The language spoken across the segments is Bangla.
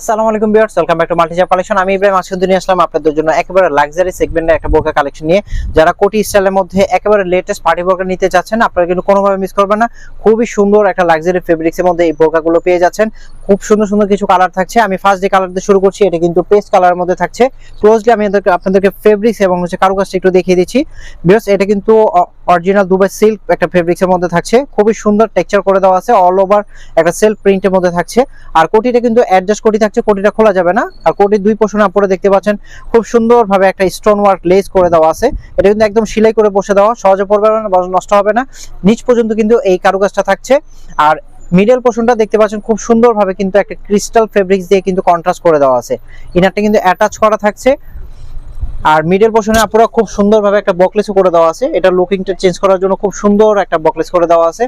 আসসালামু আলাইকুম ভিউয়ার্স ওয়েলকাম ব্যাক টু মাল্টিজার কালেকশন আমি ইব্রাহিম নিয়ে আসলাম আপনাদের জন্য একেবারে লাক্সারি সেগমেন্টের একটা বোরকা কালেকশন নিয়ে। যারা কোটি স্টাইলের মধ্যে একেবারে লেটেস্ট পার্টি বোরকা নিতে চাচ্ছেন আপনারা কিন্তু কোনোভাবে মিস করবেন না। খুবই সুন্দর একটা লাক্সারি ফেব্রিক্সের মধ্যে এই বোরকাগুলো পেয়ে যাচ্ছেন। খুব সুন্দর সুন্দর কিছু কালার থাকছে। আমি ফার্স্ট যে কালার দিয়ে শুরু করছি, এটা কিন্তু পেস্ট কালারের মধ্যে থাকছে। ক্লোজলি আমি আপনাদেরকে ফেব্রিক্স এবং হচ্ছে কারুকাজটা একটু দেখিয়ে দিচ্ছি। ভিউয়ার্স, এটা কিন্তু অরিজিনাল দুবাই সিল্ক একটা ফেব্রিক্সের মধ্যে থাকছে। খুবই সুন্দর টেক্সচার করে দেওয়া আছে অল ওভার একটা সেলফ প্রিন্টের মধ্যে থাকছে। আর কোটিটা কিন্তু অ্যাডজাস্ট কোটি থাকছে, কোটিটা খোলা যাবে না। আর কোটির দুই পোষণ উপরে দেখতে পাচ্ছেন, খুব সুন্দরভাবে একটা স্টোন ওয়ার্ক লেস করে দেওয়া আছে। এটা কিন্তু একদম সেলাই করে বসে দেওয়া, সহজে পড়বে না নষ্ট হবে না। নিচ পর্যন্ত কিন্তু এই কারুকাজটা থাকছে। আর মিডল পোর্শনটা দেখতে পাচ্ছেন, খুব সুন্দরভাবে কিন্তু একটা ক্রিস্টাল ফেব্রিক্স দিয়ে কিন্তু কন্ট্রাস্ট করে দেওয়া আছে। ইনারটা কিন্তু অ্যাটাচ করা থাকছে। আর মিডল পোর্শনে পুরো খুব সুন্দরভাবে একটা বকলেস করে দেওয়া আছে। এটা লুকিংটা চেঞ্জ করার জন্য খুব সুন্দর একটা বকলেস করে দেওয়া আছে।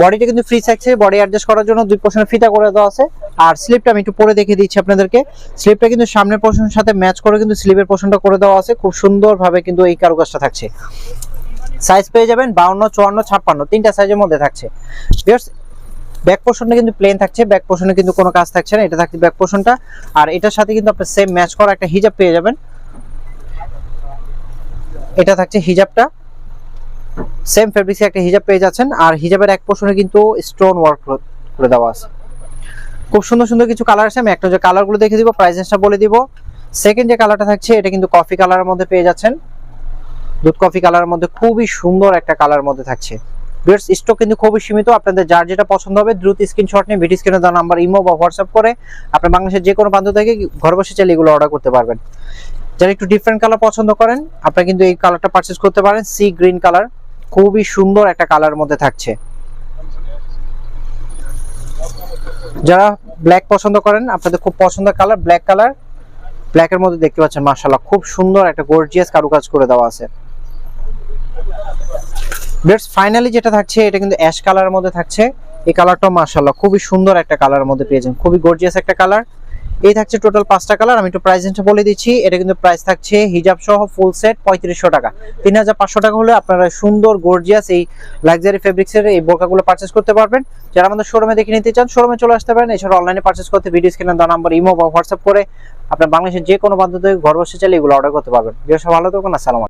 বডিটা কিন্তু ফ্রি থাকছে বডি অ্যাডজাস্ট করার জন্য দুই পোর্শনে ফিতা করে দেওয়া আছে। আর স্লিপটা আমি একটু পরে দেখিয়ে দিচ্ছি আপনাদেরকে। স্লিপটা কিন্তু সামনের পোর্শনের সাথে ম্যাচ করে কিন্তু স্লিপের পোর্শনটা করে দেওয়া আছে। খুব সুন্দরভাবে কিন্তু এই কারুকাজটা থাকছে। সাইজ পেয়ে যাবেন বাউন্ন, চুয়ান্ন, ছাপ্পান্ন, তিনটা সাইজের মধ্যে থাকছে। ব্যাক পোর্শনটা কিন্তু প্লেন থাকছে। ব্যাক পোর্শনে কিন্তু কোনো কাজ থাকছে না। এটা থাকছে ব্যাক পোর্শনটা আর এটার সাথে কিন্তু আপনি সেম ম্যাচ করা একটা হিজাব পেয়ে যাবেন। এটা থাকছে হিজাবটা। সেম ফেব্রিক্সে একটা হিজাব পেয়ে যাচ্ছেন, আর হিজাবের এক পোর্শনে কিন্তু স্টোন ওয়ার্ক করে দেওয়া আছে। খুব সুন্দর সুন্দর কিছু কালার আছে, আমি একটা যে কালারগুলো দেখে দিব প্রাইসেসটা বলে দিব। সেকেন্ড যে কালারটা থাকছে, এটা কিন্তু কফি কালারের মধ্যে পেয়ে যাচ্ছেন। দুধ কফি কালারের মধ্যে খুবই সুন্দর একটা কালার মধ্যে থাকছে। বিয়ার্স স্টক কিন্তু খুবই সীমিত, আপনাদের যার যেটা পছন্দ হবে, দ্রুত স্ক্রিনশট নিয়ে ভিডিও স্ক্রিনে দেওয়া নাম্বার ইমো বা হোয়াটসঅ্যাপ করে, আপনার বাংলাদেশের যে কোনো প্রান্ত থেকে ঘর বসে চাইলে এগুলো অর্ডার করতে পারবেন। যারা একটু ডিফারেন্ট কালার পছন্দ করেন, আপনারা কিন্তু এই কালারটা পারচেজ করতে পারেন। সি গ্রিন কালার খুবই সুন্দর একটা কালার মধ্যে থাকছে। যারা ব্ল্যাক পছন্দ করেন, আপনাদের খুব পছন্দের কালার ব্ল্যাক কালার ব্ল্যাকের মধ্যে দেখতে পাচ্ছেন, মাশাআল্লাহ, খুব সুন্দর একটা গর্জিয়াস কারুকাজ করে দেওয়া আছে। বেটস ফাইনালি যেটা থাকছে, এটা কিন্তু অ্যাশ কালারের মধ্যে থাকছে। এই কালারটাও মাশাআল্লাহ, খুবই সুন্দর একটা কালারের মধ্যে পেয়েছেন। খুবই গর্জিয়াস একটা কালার এই থাকছে টোটাল পাঁচটা কালার আমি একটু প্রাইস বলে দিচ্ছি। এটা কিন্তু প্রাইস থাকছে হিজাব সহ ফুল সেট পঁয়ত্রিশশো টাকা। তিন হাজার পাঁচশো টাকা হলে আপনারা সুন্দর গর্জিয়াস এই লাক্সারি ফেব্রিক্সের এই বোরকাগুলো পারচেস করতে পারবেন। যারা আমাদের শোরুমে দেখে নিতে চান শোরুমে চলে আসতে পারেন। এছাড়া অনলাইনে পারচেস করতে ভিডিও স্ক্রিনে দেওয়া নাম্বার ইমো বা হোয়াটসঅ্যাপ করে আপনার বাংলাদেশের যে কোনো বান্ধব ঘর বসে চাইলে এগুলো অর্ডার করতে পারবেন। বিশেষ ভালো থাকুন, আসসালাম